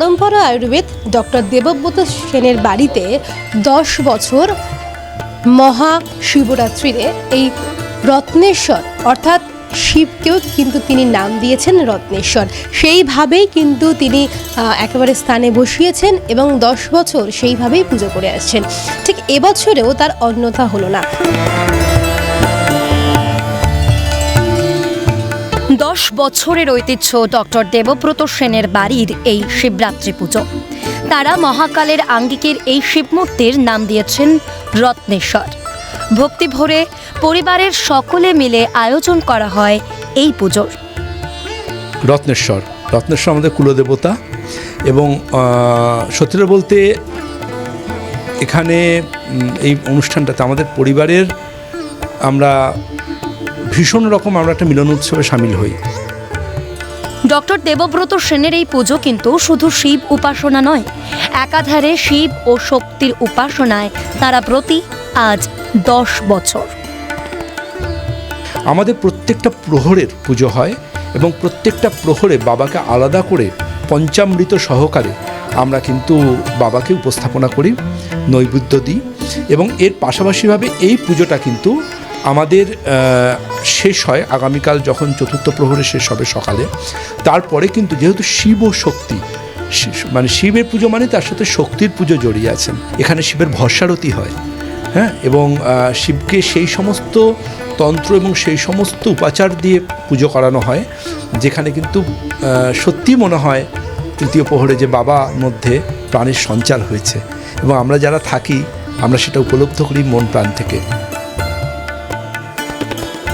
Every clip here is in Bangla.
পরম্পরা আয়ুর্বেদ ডক্টর দেবব্রত সেনের বাড়িতে দশ বছর মহা শিবরাত্রিতে এই রত্নেশ্বর, অর্থাৎ শিবকেও কিন্তু তিনি নাম দিয়েছেন রত্নেশ্বর। সেইভাবেই কিন্তু তিনি একেবারে স্থানে বসিয়েছেন এবং দশ বছর সেইভাবেই পুজো করে আসছেন। ঠিক এবছরেও তার অন্যথা হলো না। দশ বছরের ঐতিহ্য ডক্টর দেবব্রত সেনের বাড়ির এই শিবরাত্রি পুজো। তারা মহাকালের আঙ্গিকের এই শিবমূর্তির নাম দিয়েছেন রত্নেশ্বর। ভক্তি ভরে পরিবারের সকলে মিলে আয়োজন করা হয় এই পুজোর। রত্নেশ্বর রত্নেশ্বর আমাদের কুলদেবতা এবং সত্যি বলতে এখানে এই অনুষ্ঠানটাতে আমাদের পরিবারের আমরা ভীষণ রকম আমরা একটা মিলন উৎসবে সামিল হই। ডক্টর দেবব্রত সেনের এই পুজো কিন্তু শুধু শিব উপাসনা নয় একাধারে শিব ও শক্তির উপাসনায় তারা প্রতি আজ দশ বছর। আমাদের প্রত্যেকটা প্রহরের পুজো হয় এবং প্রত্যেকটা প্রহরে বাবাকে আলাদা করে পঞ্চামৃত সহকারে আমরা কিন্তু বাবাকে উপস্থাপনা করি নৈবেদ্য দিই এবং এর পাশাপাশিভাবে এই পুজোটা কিন্তু আমাদের শেষ হয় আগামীকাল যখন চতুর্থ প্রহরে শেষ হবে সকালে। তারপরে কিন্তু যেহেতু শিব শক্তি মানে শিবের পুজো মানে তার সাথে শক্তির পুজো জড়িয়ে আছেন। এখানে শিবের ভস্মারতি হয় হ্যাঁ? এবং শিবকে সেই সমস্ত তন্ত্র এবং সেই সমস্ত উপাচার দিয়ে পুজো করানো হয়, যেখানে কিন্তু সত্যি মনে হয় তৃতীয় প্রহরে যে বাবা মধ্যে প্রাণের সঞ্চার হয়েছে। এবং আমরা যারা থাকি, আমরা সেটা উপলব্ধ করি মন প্রাণ থেকে।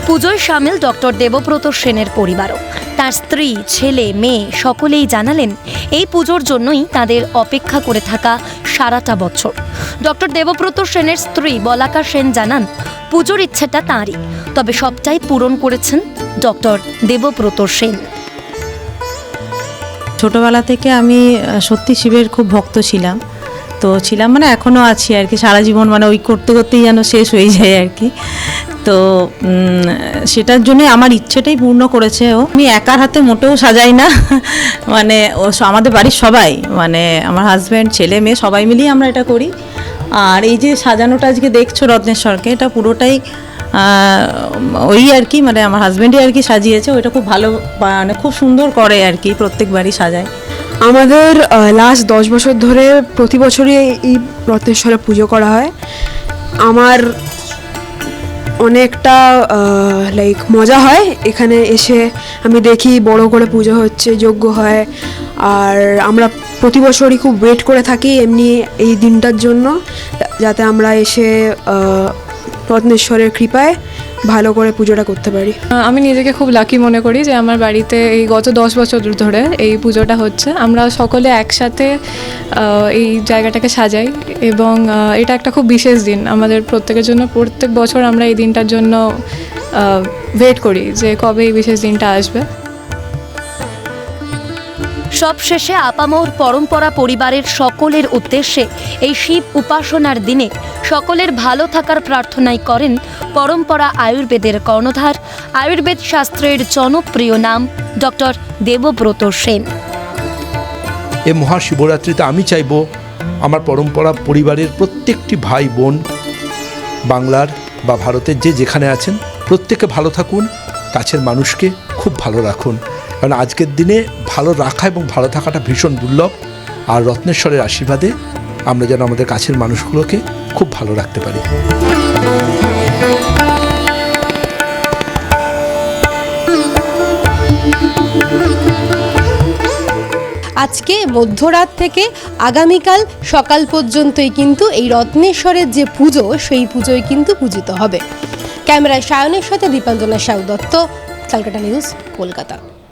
পুজোয় সামিল ডক্টর দেবব্রত সেনের পরিবারও। তার স্ত্রী, ছেলে, মেয়ে সকলেই জানালেন, এই পুজোর জন্যই তাদের অপেক্ষা করে থাকা সারাটা বছর। ডক্টর দেবব্রত সেনের স্ত্রী বলাকা সেন জানান, পুজোর ইচ্ছেটা তাঁরই, তবে সবটাই পূরণ করেছেন ডক্টর দেবব্রত সেন। ছোটবেলা থেকে আমি সত্যি শিবের খুব ভক্ত ছিলাম। তো ছিলাম মানে এখনও আছি আর কি, সারা জীবন মানে ওই করতে করতেই যেন শেষ হয়ে যায় আর কি। তো সেটার জন্য আমার ইচ্ছেটাই পূর্ণ করেছে ও। আমি একার হাতে মোটেও সাজাই না। মানে ও আমাদের বাড়ির সবাই মানে আমার হাজব্যান্ড ছেলে, মেয়ে, সবাই মিলিয়ে আমরা এটা করি। আর এই যে সাজানোটা আজকে দেখছ রত্নেশ্বরকে, এটা পুরোটাই ওই আর কি মানে আমার হাজব্যান্ডই আর কি সাজিয়েছে। ওইটা খুব ভালো মানে খুব সুন্দর করে আর কি প্রত্যেকবারই সাজায়। আমাদের লাস্ট দশ বছর ধরে প্রতি বছরই এই রত্নেশ্বরে পুজো করা হয়। আমার অনেকটা লাইক মজা হয়। এখানে এসে আমি দেখি বড় করে পুজো হচ্ছে যজ্ঞ হয়। আর আমরা প্রতি বছরই খুব ওয়েট করে থাকি এমনি এই দিনটার জন্য যাতে আমরা এসে রত্নেশ্বরের কৃপায় ভালো করে পুজোটা করতে পারি। আমি নিজেকে খুব লাকি মনে করি যে আমার বাড়িতে এই গত দশ বছর ধরে এই পুজোটা হচ্ছে। আমরা সকলে একসাথে এই জায়গাটাকে সাজাই এবং এটা একটা খুব বিশেষ দিন। আমাদের প্রত্যেকের জন্য প্রত্যেক বছর আমরা এই দিনটার জন্য ওয়েট করি যে কবে এই বিশেষ দিনটা আসবে। সবশেষে আপামোর পরম্পরা পরিবারের সকলের উদ্দেশ্যে এই শিব উপাসনার দিনে সকলের ভালো থাকার প্রার্থনাই করেন পরম্পরা আয়ুর্বেদের কর্ণধার, আয়ুর্বেদ শাস্ত্রের জনপ্রিয় নাম ডক্টর দেবব্রত সেন। এ মহাশিবরাত্রিতে আমি চাইব আমার পরম্পরা পরিবারের প্রত্যেকটি ভাই বোন বাংলার বা ভারতের যে যেখানে আছেন প্রত্যেকে ভালো থাকুন, কাছের মানুষকে খুব ভালো রাখুন। কারণ আজকের দিনে ভালো রাখা এবং ভালো থাকাটা ভীষণ দুর্লভ। আর রত্নেশ্বরের আশীর্বাদে আমরা যেন আমাদের কাছের মানুষগুলোকে খুব ভালো রাখতে পারি। আজকে মধ্যরাত থেকে আগামীকাল সকাল পর্যন্তই কিন্তু এই রত্নেশ্বরের যে পুজো, সেই পুজোয় কিন্তু পূজিত হবে। ক্যামেরায় সায়নের সাথে দীপাঞ্জনা সাউ দত্ত, ক্যালকাটা নিউজ, কলকাতা।